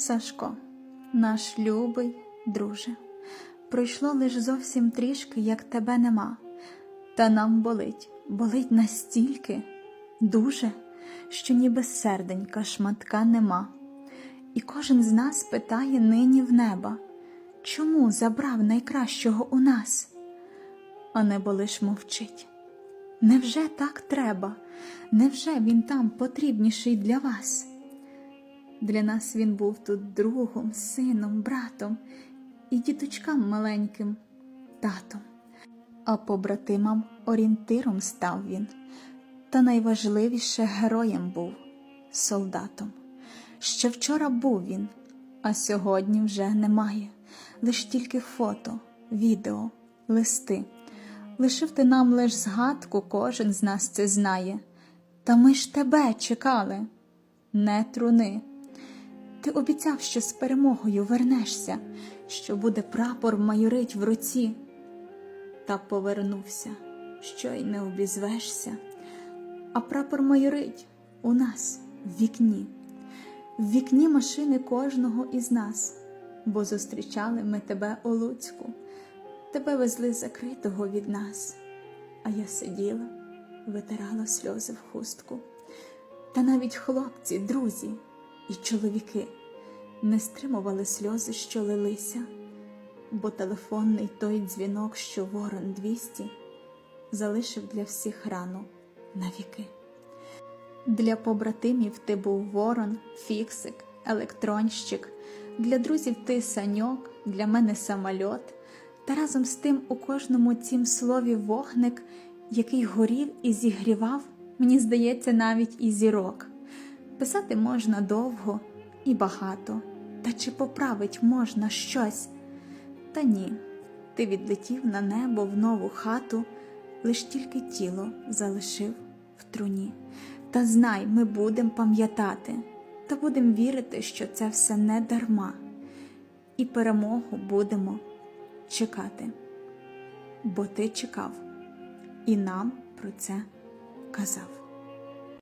Сашко, наш любий друже, пройшло лиш зовсім трішки, як тебе нема, та нам болить, болить настільки, дуже, що ніби серденька шматка нема. І кожен з нас питає нині в неба, чому забрав найкращого у нас? А небо лиш мовчить. Невже так треба? Невже він там потрібніший для вас? Для нас він був тут другом, сином, братом і діточкам маленьким татом, а побратимам орієнтиром став він, та найважливіше героєм був солдатом. Ще вчора був він, а сьогодні вже немає, лиш тільки фото, відео, листи. Лишив ти нам лиш згадку, кожен з нас це знає. Та ми ж тебе чекали, не труни. Ти обіцяв, що з перемогою вернешся, що буде прапор майорить в руці. Та повернувся, що й не обізвешся, а прапор майорить у нас в вікні, в вікні машини кожного із нас, бо зустрічали ми тебе у Луцьку, тебе везли закритого від нас, а я сиділа, витирала сльози в хустку. Та навіть хлопці, друзі і чоловіки не стримували сльози, що лилися, бо телефонний той дзвінок, що ворон 200, залишив для всіх рану навіки. Для побратимів ти був ворон, фіксик, електронщик, для друзів ти саньок, для мене самольот, та разом з тим у кожному цім слові вогник, який горів і зігрівав, мені здається, навіть і зірок. Писати можна довго і багато, та чи поправить можна щось? Та ні, ти відлетів на небо в нову хату, лиш тільки тіло залишив в труні. Та знай, ми будем пам'ятати, та будем вірити, що це все не дарма, і перемогу будемо чекати. Бо ти чекав і нам про це казав.